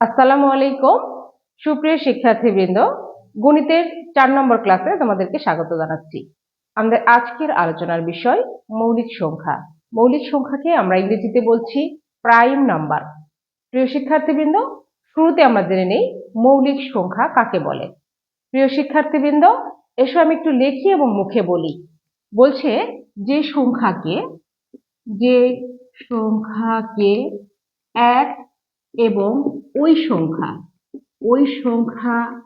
আসসালামু আলাইকুম। সুপ্রিয় শিক্ষার্থীবৃন্দ, গণিতের চার নম্বর ক্লাসে তোমাদেরকে স্বাগত জানাচ্ছি। আমাদের আজকের আলোচনার বিষয় মৌলিক সংখ্যা। মৌলিক সংখ্যাকে আমরা ইংরেজিতে বলছি প্রাইম নাম্বার। প্রিয় শিক্ষার্থীবৃন্দ, শুরুতে আমরা জেনে নেই মৌলিক সংখ্যা কাকে বলে। প্রিয় শিক্ষার্থীবৃন্দ, এসো আমি একটু লেখি এবং মুখে বলি। বলছে যে সংখ্যাকে যে সংখ্যাকে এক এবং ওই সংখ্যা ওই সংখ্যা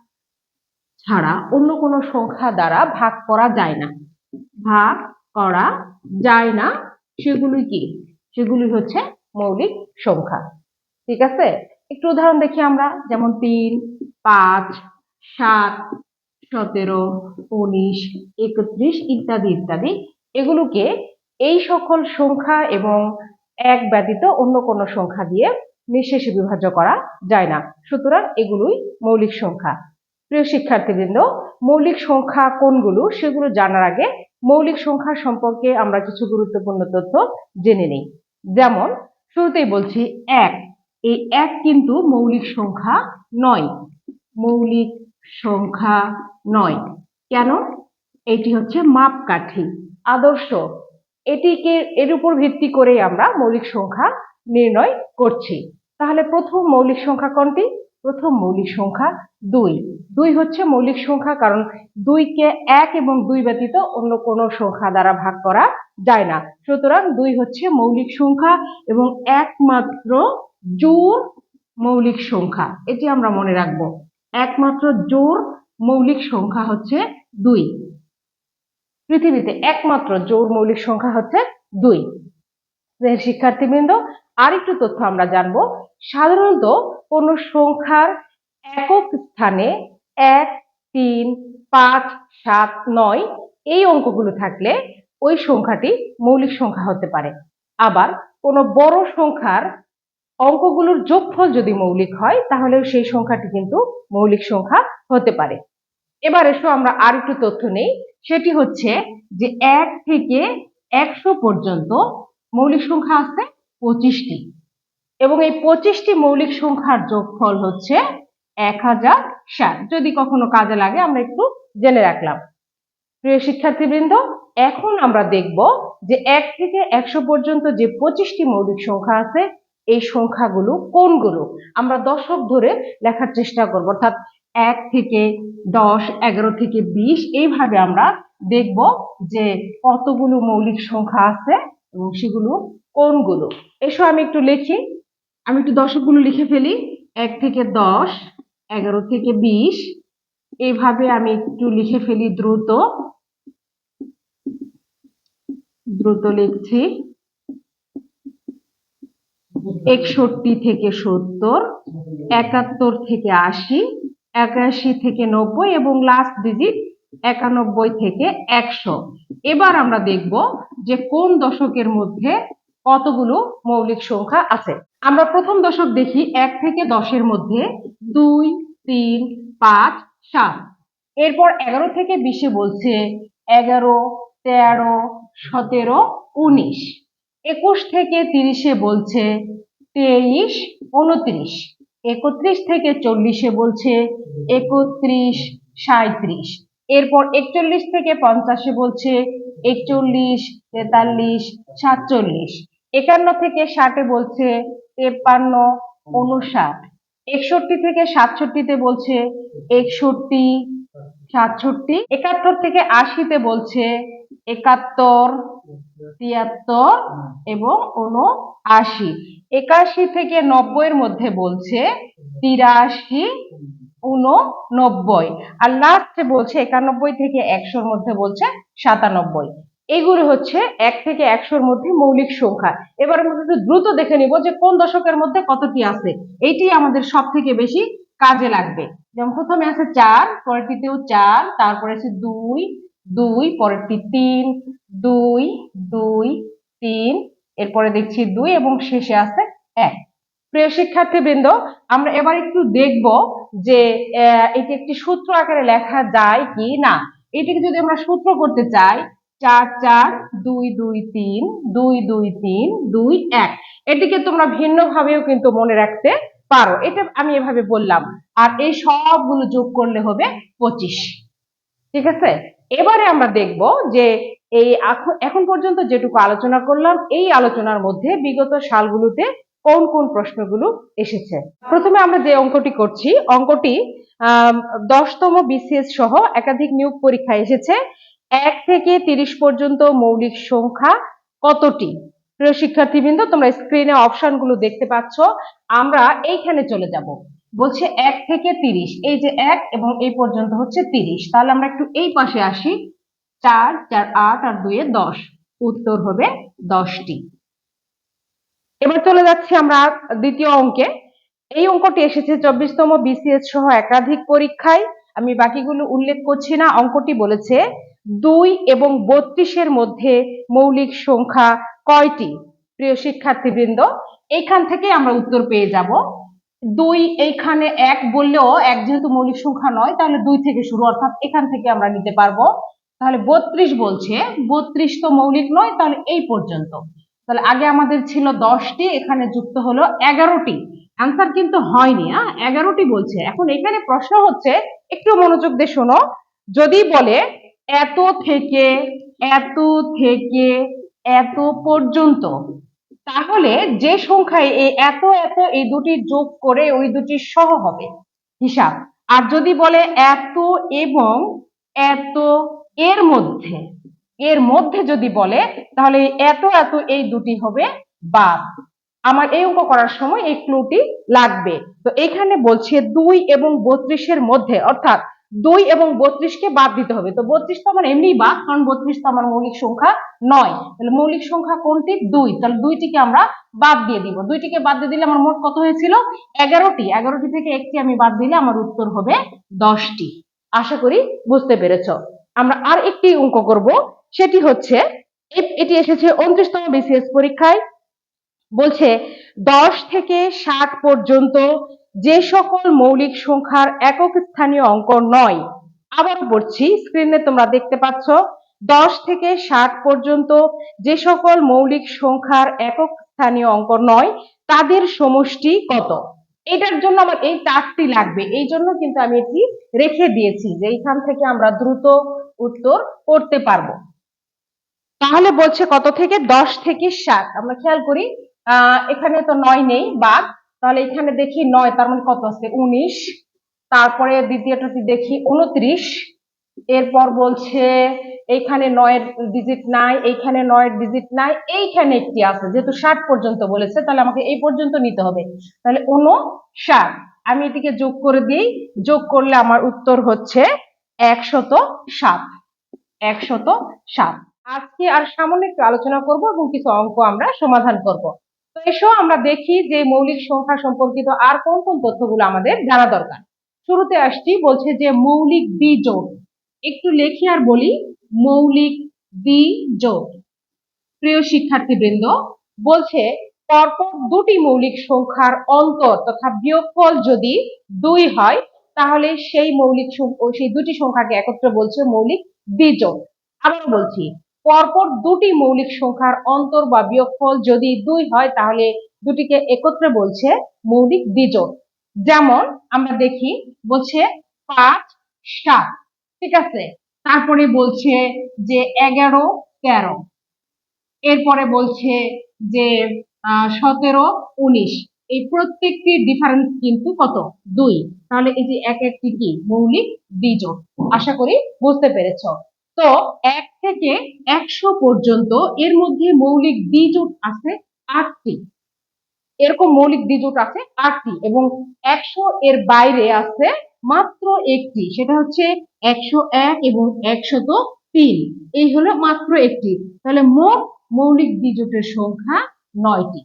ছাড়া অন্য কোনো সংখ্যা দ্বারা ভাগ করা যায় না। ভাগ করা যায় না। সেগুলি কি? সেগুলি হচ্ছে মৌলিক সংখ্যা। ঠিক আছে? একটু উদাহরণ দেখি আমরা। যেমন তিন, পাঁচ, সাত, সতেরো, উনিশ, একত্রিশ ইত্যাদি ইত্যাদি। এগুলোকে এই সকল সংখ্যা এবং এক ব্যতীত অন্য কোনো সংখ্যা দিয়ে নিঃশেষে বিভাজ্য করা যায় না। সুতরাং এগুলোই মৌলিক সংখ্যা। প্রিয় শিক্ষার্থীবৃন্দ, মৌলিক সংখ্যা কোনগুলো সেগুলো জানার আগে মৌলিক সংখ্যা সম্পর্কে আমরা কিছু গুরুত্বপূর্ণ তথ্য জেনে নিই। যেমন, শুরুতেই বলছি এক। এই এক কিন্তু মৌলিক সংখ্যা নয়। মৌলিক সংখ্যা নয়। কেন? এটি হচ্ছে মাপকাঠি, আদর্শ। এটিকে এর উপর ভিত্তি করেই আমরা মৌলিক সংখ্যা নির্ণয় করছি। তাহলে প্রথম মৌলিক সংখ্যা কোনটি? প্রথম মৌলিক সংখ্যা দুই। দুই হচ্ছে মৌলিক সংখ্যা কারণ দুইকে এক এবং দুই ব্যতীত অন্য কোনো সংখ্যা দ্বারা ভাগ করা যায় না। সুতরাং দুই হচ্ছে মৌলিক সংখ্যা এবং একমাত্র জোর মৌলিক সংখ্যা। এটি আমরা মনে রাখব। একমাত্র জোর মৌলিক সংখ্যা হচ্ছে দুই। পৃথিবীতে একমাত্র জোর মৌলিক সংখ্যা হচ্ছে দুই। শিক্ষার্থীবৃন্দ, আরেকটু তথ্য আমরা জানব। সাধারণত কোন সংখ্যার একক স্থানে এক, তিন, পাঁচ, সাত, নয় এই অঙ্কগুলো থাকলে ওই সংখ্যাটি মৌলিক সংখ্যা হতে পারে। আবার কোনো বড় সংখ্যার অঙ্কগুলোর যোগফল যদি মৌলিক হয় তাহলে সেই সংখ্যাটি কিন্তু মৌলিক সংখ্যা হতে পারে। এবার এসো আমরা আর একটু তথ্য নেই। সেটি হচ্ছে যে এক থেকে একশো পর্যন্ত মৌলিক সংখ্যা আছে পঁচিশটি। এবং এই পঁচিশটি মৌলিক সংখ্যার যোগফল হচ্ছে এক হাজার ষাট। যদি কখনো কাজে লাগে, আমরা একটু জেনে রাখলাম। প্রিয় শিক্ষার্থীবৃন্দ, এখন আমরা দেখব যে এক থেকে একশো পর্যন্ত যে পঁচিশটি মৌলিক সংখ্যা আছে, এই সংখ্যাগুলো কোনগুলো? আমরা দশক ধরে লেখার চেষ্টা করব। অর্থাৎ এক থেকে দশ, এগারো থেকে বিশ, এইভাবে আমরা দেখব যে কতগুলো মৌলিক সংখ্যা আছে এবং সেগুলো কোনগুলো? এসো আমি একটু লিখি। আমি একটু দশকগুলো লিখে ফেলি। এক থেকে দশ, এগারো থেকে বিশ। এইভাবে আমি একটু লিখে ফেলি দ্রুত। দ্রুত লিখছি। একষট্টি থেকে সত্তর, একাত্তর থেকে আশি, একাশি থেকে নব্বই এবং লাস্ট ডিজিট একানব্বই থেকে একশো। এবার আমরা দেখব যে কোন দশকের মধ্যে কতগুলো মৌলিক সংখ্যা আছে। আমরা প্রথম দশক দেখি এক থেকে দশের মধ্যে দুই, তিন, পাঁচ, সাত। এরপর এগারো থেকে বিশে বলছে এগারো, তেরো, সতেরো, উনিশ। একুশ থেকে তিরিশে বলছে তেইশ, উনত্রিশ। একত্রিশ থেকে চল্লিশে বলছে একত্রিশ সাঁত্রিশ এরপর একচল্লিশ থেকে পঞ্চাশে বলছে একচল্লিশ, তেতাল্লিশ, সাতচল্লিশ। একান্ন থেকে ষাটে বলছে তেপ্পান্ন উনষাট একষট্টি থেকে সাতষট্টিতে বলছে একষট্টি, সাতষট্টি। একাত্তর থেকে আশিতে বলছে একাত্তর, তিয়াত্তর এবং উনআশি একাশি থেকে নব্বইয়ের মধ্যে বলছে তিরাশি উননব্বই আর লাস্টে বলছে একানব্বই থেকে একশোর মধ্যে বলছে সাতানব্বই। এগুলো হচ্ছে এক থেকে একশোর মধ্যে মৌলিক সংখ্যা। এবার আমরা একটু দ্রুত দেখে নিব যে কোন দশকের মধ্যে কতটি আছে। এইটি আমাদের সব থেকে বেশি কাজে লাগবে। যেমন প্রথমে আছে চার, পরেরটিতেও চার, তারপরে আছে দুই দুই, পরেরটি তিন, দুই দুই, তিন, এরপরে দেখছি দুই এবং শেষে আছে এক। প্রিয় শিক্ষার্থীবৃন্দ, আমরা এবার একটু দেখব যে এটি একটি সূত্র আকারে লেখা যায় কি না। এটিকে যদি আমরা সূত্র করতে চাই, চার চার, দুই দুই, তিন, দুই দুই, তিন, দুই, এক। এটিকে তোমরা ভিন্নভাবেও কিন্তু মনে রাখতে পারো। এটা আমি এভাবে বললাম। আর এই সবগুলো যোগ করলে হবে পঁচিশ। ঠিক আছে? এবারে আমরা দেখব যে, এই এখন- এখন পর্যন্ত যেটুকু আলোচনা করলাম, এই আলোচনার মধ্যে বিগত সালগুলোতে কোন কোন প্রশ্নগুলো এসেছে। প্রথমে আমরা যে অঙ্কটি করছি, অঙ্কটি দশতম বিসিএস সহ একাধিক নিয়োগ পরীক্ষা এসেছে। এক থেকে তিরিশ পর্যন্ত মৌলিক সংখ্যা কতটি? প্রিয় শিক্ষার্থীবৃন্দ, তোমরা স্ক্রিনে অপশনগুলো দেখতে পাচ্ছ। আমরা এইখানে চলে যাব। বলছে এক থেকে তিরিশ, এই যে এক এবং এই পর্যন্ত হচ্ছে তিরিশ। তাহলে আমরা একটু এই পাশে আসি। চার চার, আট আর দুয়ে দশ। উত্তর হবে দশটি। এবার চলে যাচ্ছি আমরা দ্বিতীয় অঙ্কে। এই অঙ্কটি এসেছে চব্বিশতম বিসিএস সহ একাধিক পরীক্ষায়। আমি বাকিগুলো উল্লেখ করছি না। অঙ্কটি বলেছে দুই এবং বত্রিশের মধ্যে মৌলিক সংখ্যা কয়টি? প্রিয় শিক্ষার্থীবৃন্দ, এইখান থেকে আমরা উত্তর পেয়ে যাব। দুই এইখানে এক বললেও এক যেহেতু মৌলিক সংখ্যা নয়, তাহলে দুই থেকে শুরু, অর্থাৎ এখান থেকে আমরা নিতে পারব। তাহলে বত্রিশ বলছে, বত্রিশ তো মৌলিক নয়, তাহলে এই পর্যন্ত। তাহলে আগে আমাদের ছিল দশটি, এখানে যুক্ত হলো এগারোটি। অ্যান্সার কিন্তু হয়নি হ্যাঁ এগারোটি বলছে। এখন এখানে প্রশ্ন হচ্ছে, একটু মনোযোগ দিয়ে শোনো। যদি বলে, এত থেকে এত থেকে, এত পর্যন্ত তাহলে যে সংখ্যায় এই এত এত, এই দুটি যোগ করে ওই দুটি সহ হবে। হিসাব। আর যদি বলে, এত এবং এত এর মধ্যে এর মধ্যে যদি বলে, তাহলে এত এত এই দুটি হবে বাদ। আমার এই অঙ্ক করার সময় এই ক্লুটি লাগবে। তো এখানে বলছে দুই এবং বত্রিশের মধ্যে, অর্থাৎ দুই এবং বত্রিশকে বাদ দিতে হবে। তো বত্রিশ তো আমার এমনি বাদ, কারণ বত্রিশ তো আমার মৌলিক সংখ্যা নয়। তাহলে মৌলিক সংখ্যা কোনটি? দুই। তাহলে দুইটিকে আমরা বাদ দিয়ে দিব। দুইটিকে বাদ দিয়ে দিলে আমার মোট কত হয়েছিল? এগারোটি। এগারোটি থেকে একটি আমি বাদ দিলে আমার উত্তর হবে দশটি। আশা করি বুঝতে পেরেছ। আমরা আর একটি অঙ্ক করব। সেটি হচ্ছে এটি এসেছে উনত্রিশতম বিসিএস পরীক্ষায়, বলছে দশ থেকে ষাট পর্যন্ত যে সকল মৌলিক সংখ্যার একক স্থানীয় অঙ্ক নয়। আবারও পড়ছি স্ক্রিনে তোমরা দেখতে পাচ্ছ, দশ থেকে ষাট পর্যন্ত যে সকল মৌলিক সংখ্যার একক স্থানীয় অঙ্ক নয়, তাদের সমষ্টি কত? এটার জন্য আমার এই চারটি লাগবে। এই জন্য কিন্তু আমি এটি রেখে দিয়েছি যে এইখান থেকে আমরা দ্রুত উত্তর করতে পারব। তাহলে বলছে কত থেকে? দশ থেকে সাত। আমরা খেয়াল করি এখানে তো নয় নেই, বাদ। তাহলে এখানে দেখি নয়, তার মানে কত আছে? উনিশ। তারপরে দ্বিতীয়টাতে দেখি উনত্রিশ। এরপর বলছে, এইখানে নয়ের ডিজিট নাই, এইখানে নয়ের ডিজিট নাই, এইখানে একটি আছে। যেহেতু ষাট পর্যন্ত বলেছে, তাহলে আমাকে এই পর্যন্ত নিতে হবে। তাহলে উন ষাট আমি এটিকে যোগ করে দিই। যোগ করলে আমার উত্তর হচ্ছে একশত সাত। একশত সাত। আজকে আর সামান্য একটু আলোচনা করব এবং কিছু অঙ্ক আমরা সমাধান করব। তো এসো আমরা দেখি যে মৌলিক সংখ্যা সম্পর্কিত আর কোন কোন তথ্যগুলো আমাদের জানা দরকার। শুরুতে আসছি, বলছে যে মৌলিক বিজোড় একটু লেখি আর বলি, মৌলিক বিজোড় প্রিয় শিক্ষার্থীবৃন্দ, বলছে পরপর দুটি মৌলিক সংখ্যার অন্তর তথা বিয়োগফল যদি দুই হয়, তাহলে সেই মৌলিক সেই দুটি সংখ্যাকে একত্রে বলছে মৌলিক বিজোড় আবার বলছি পরপর দুটি মৌলিক সংখ্যার অন্তর বা বিয়োগফল যদি দুই হয়, তাহলে দুটিকে একত্রে বলছে মৌলিক বিজোড় যেমন আমরা দেখি, বলছে পাঁচ, সাত, ঠিক আছে? তারপরে বলছে যে এগারো, তেরো। এরপরে বলছে যে সতেরো, উনিশ। এই প্রত্যেকটি ডিফারেন্স কিন্তু কত? দুই। তাহলে এই যে এক একটি কি? মৌলিক বিজোড় আশা করি বুঝতে পেরেছ। তো এক থেকে একশো পর্যন্ত এর মধ্যে মৌলিক বিজোট আছে আটটি। এরকম মৌলিক বিজোট আছে আটটি এবং একশো এর বাইরে আছে মাত্র একটি। সেটা হচ্ছে একশো এক এবং একশত তিন। এই হলো মাত্র একটি। তাহলে মোট মৌলিক বিজোটের সংখ্যা নয়টি।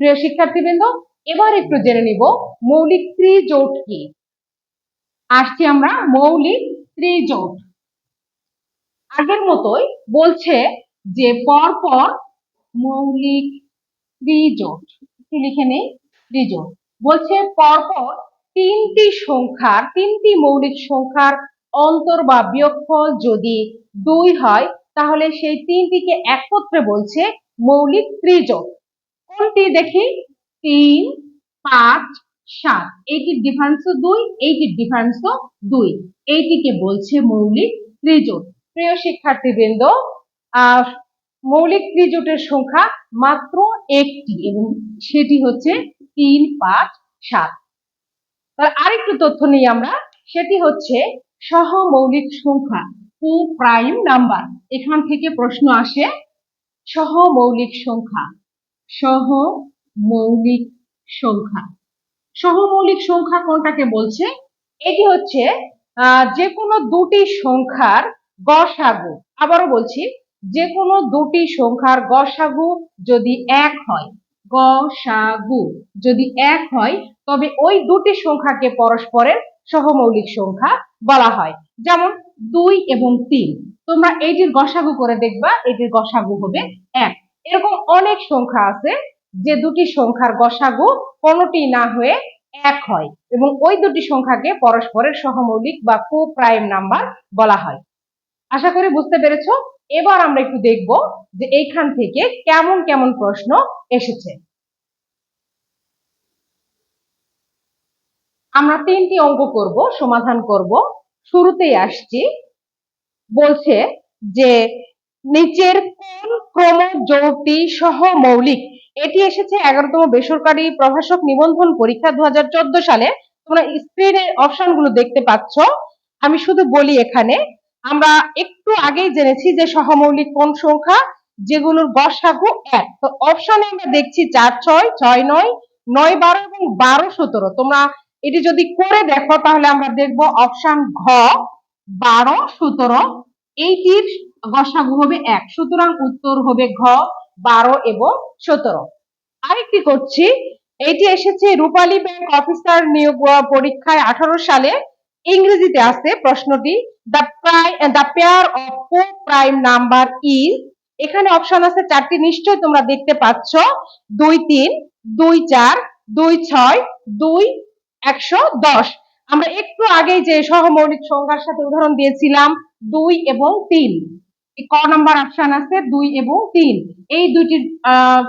প্রিয় শিক্ষার্থীবৃন্দ, এবার একটু জেনে নিব মৌলিক ত্রিজোট কি? আসছি আমরা মৌলিক ত্রিজোট। আগের মতোই বলছে যে পরপর মৌলিক ত্রিজোট একটু লিখে নেই ত্রিজোট বলছে পরপর তিনটি সংখ্যার, তিনটি মৌলিক সংখ্যার অন্তর বা বিয়োগফল যদি দুই হয়, তাহলে সেই তিনটিকে একত্রে বলছে মৌলিক ত্রিজোট। কোনটি দেখি? তিন, পাঁচ, সাত। এইটির ডিফারেন্সও দুই, এইটির ডিফারেন্সও দুই। এইটিকে বলছে মৌলিক ত্রিজোট। প্রিয় শিক্ষার্থীবৃন্দ মৌলিক ত্রিজোটের সংখ্যা মাত্র একটি এবং সেটি হচ্ছে তিন পাঁচ সাত। তার আরেকটু তথ্য নিই আমরা, সেটি হচ্ছে সহমৌলিক সংখ্যা টু প্রাইম নাম্বার। এখান থেকে প্রশ্ন আসে, সহমৌলিক সংখ্যা সহ মৌলিক সংখ্যা। সহমৌলিক সংখ্যা কোনটাকে বলছে? এটি হচ্ছে যে কোনো দুটি সংখ্যার গসাগু। আবারও বলছি যে কোনো দুটি সংখ্যার গসাগু যদি এক হয়, গসাগু যদি এক হয়, তবে ওই দুটি সংখ্যাকে পরস্পরের সহমৌলিক সংখ্যা বলা হয়। যেমন দুই এবং তিন। তোমরা এইটির গসাগু করে দেখবা এটির গসাগু হবে এক। এরকম অনেক সংখ্যা আছে যে দুটি সংখ্যার গসাগু কোনোটি না হয়ে এক হয় এবং ওই দুটি সংখ্যাকে পরস্পরের সহমৌলিক বা কো প্রাইম নাম্বার বলা হয়। আশা করি বুঝতে পেরেছ? এবার আমরা একটু দেখব যে এইখান থেকে কেমন কেমন প্রশ্ন এসেছে। আমরা তিনটি অঙ্ক করব, সমাধান করব। শুরুতেই আসছি। বলছে যে নিচের কোন ক্রমজোড়টি সহ মৌলিক? এটি এসেছে এগারোতম বেসরকারি প্রভাষক নিবন্ধন পরীক্ষা দু হাজার চোদ্দ সালে। তোমরা স্ক্রিনে অপশনগুলো দেখতে পাচ্ছ। আমি শুধু বলি এখানে আমরা একটু আগেই জেনেছি যে সহমৌলিক কোন সংখ্যা? যেগুলোর গসাগু এক। তো অপশনে আমরা দেখছি চার, ছয় ছয়, নয় নয়, বারো এবং বারো, সতেরো। তোমরা এটি যদি করে দেখো, তাহলে আমরা দেখব অপশন ঘ, বারো, সতেরো, এইটির গসাগু হবে এক। সুতরাং উত্তর হবে ঘ, বারো এবং সতেরো। আরেকটি করছি, এটি এসেছে রূপালী ব্যাংক অফিসার নিয়োগ পরীক্ষায় আঠারো সালে ইংরেজিতে আছে প্রশ্নটি the প্রাই the pair of co prime number is এখানে অপশন আছে চারটি নিশ্চয় তোমরা দেখতে পাচ্ছ। দুই তিন, দুই চার, দুই ছয়, দুই একশো দশ। আমরা একটু আগেই যে সহমৌলিক সংখ্যার সাথে উদাহরণ দিয়েছিলাম, দুই এবং তিন। ক নাম্বার অপশন আছে, দুই এবং তিন। এই দুইটির, আহ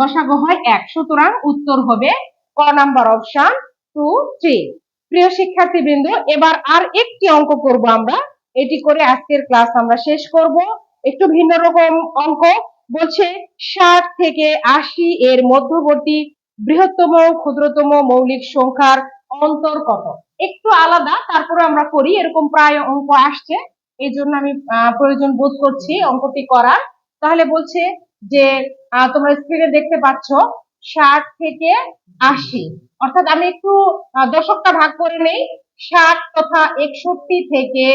গসাগু হয় এক। সুতরাং উত্তর হবে ক নাম্বার অপশন টু থ্রি প্রিয় শিক্ষার্থীবৃন্দ, এবার আর একটি অঙ্ক করব আমরা। এটি করে আজকের ক্লাস আমরা শেষ করব। একটু ভিন্ন রকম অঙ্ক বলছে, ষাট থেকে আশি এর মধ্যবর্তী বৃহত্তম, ক্ষুদ্রতম মৌলিক সংখ্যার অন্তর কত? একটু আলাদা, তারপরে আমরা করি, এরকম প্রায় অঙ্ক আসছে। এই জন্য আমি প্রয়োজন বোধ করছি অঙ্কটি করার। তাহলে বলছে যে তোমরা স্ক্রিনে দেখতে পাচ্ছ ষাট থেকে আশি। অর্থাৎ আমি একটু দশকটা ভাগ করে নেই। ষাট তথা একষট্টি থেকে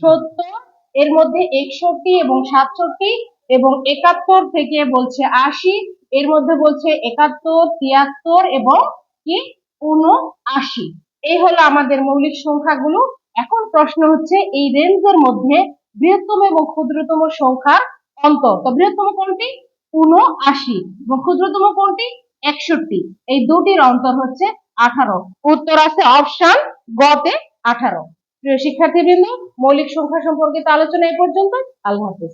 সত্তর, এর মধ্যে একষট্টি এবং সাতষট্টি এবং একাত্তর থেকে বলছে আশি, এর মধ্যে বলছে একাত্তর, তিয়াত্তর এবং কি? উনআশি। এই হলো আমাদের মৌলিক সংখ্যাগুলো। এখন প্রশ্ন হচ্ছে, এই রেঞ্জের মধ্যে বৃহত্তম এবং ক্ষুদ্রতম সংখ্যার অন্তর। তো বৃহত্তম কোনটি? উনআশি। এবং ক্ষুদ্রতম কোনটি? একষট্টি। এই দুটির অন্তর হচ্ছে আঠারো। উত্তর আছে অপশন গতে আঠারো। প্রিয় শিক্ষার্থীবৃন্দ, মৌলিক সংখ্যা সম্পর্কিত আলোচনা এ পর্যন্ত। আল্লাহ হাফিজ।